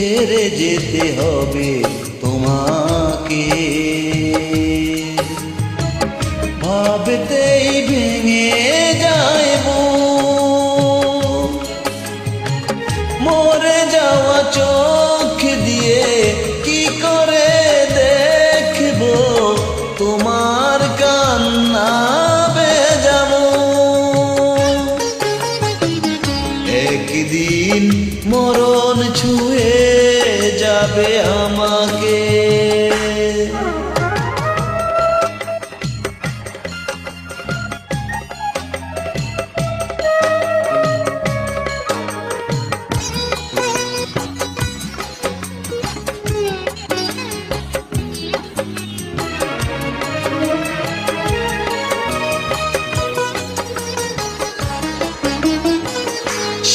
ছেড়ে যেতে হবে তোমাকে। ভাবতেই ভেঙে একদিন মরণ ছুঁয়ে যাবে আমাকে।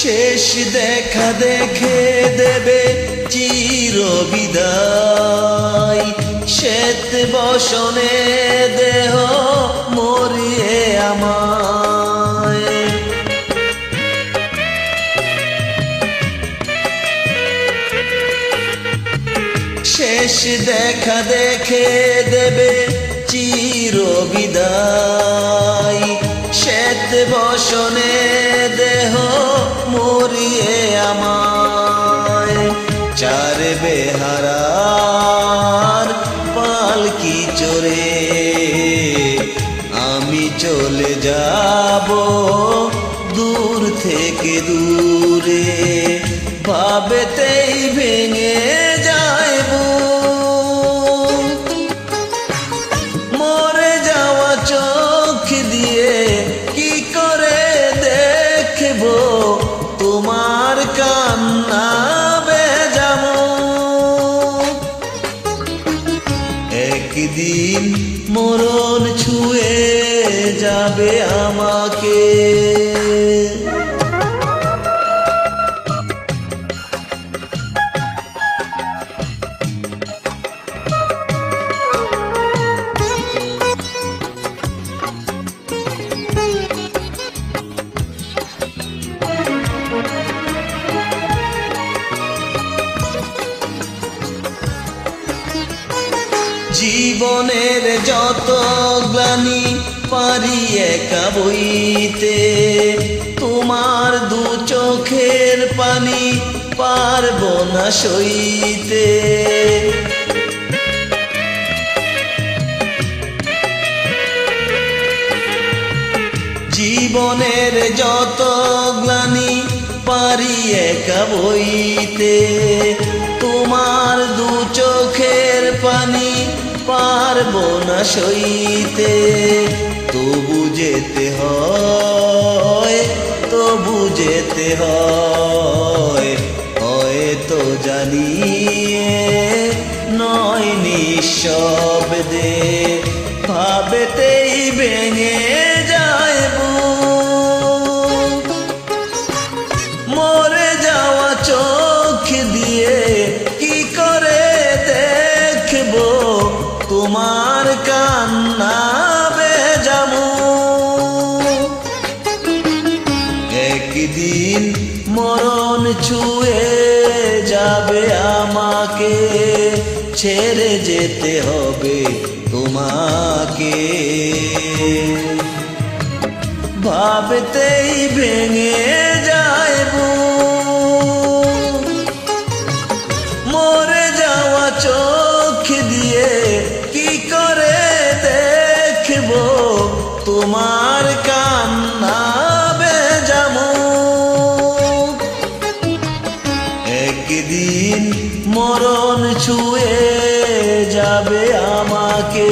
দেখা দেখে দেবে চির বিদায় শ্বেত বসনে দেহ মরিয়ে আমায়। শেষ দেখা দেখে দেবে চির বিদায় শ্বেত বসনে বেহারার পালকি চড়ে আমি চলে যাব দূর থেকে দূরে। ভাবেতেই ভেঙে যাইব যাবে আমাকে। জীবনের যত গ্লানি পারি একা বইতে তোমার দু চোখের পানি পারব না সইতে। জীবনের যত গ্লানি পারি একা বইতে তোমার দু চোখের পানি পারব না সইতে। যেতে হয় তবু যেতে হয়। তো জানি নয় নিঃশব্দে ভাবেতেই ভেঙে একদিন মরণ ছুঁয়ে যাবে আমাকে। ছেড়ে যেতে হবে তোমাকে। ভাবতেই ভেঙে যাইব মরে যাওয়া চোখ দিয়ে কি করে দেখব তোমার একদিন মরণ ছুঁয়ে যাবে আমাকে।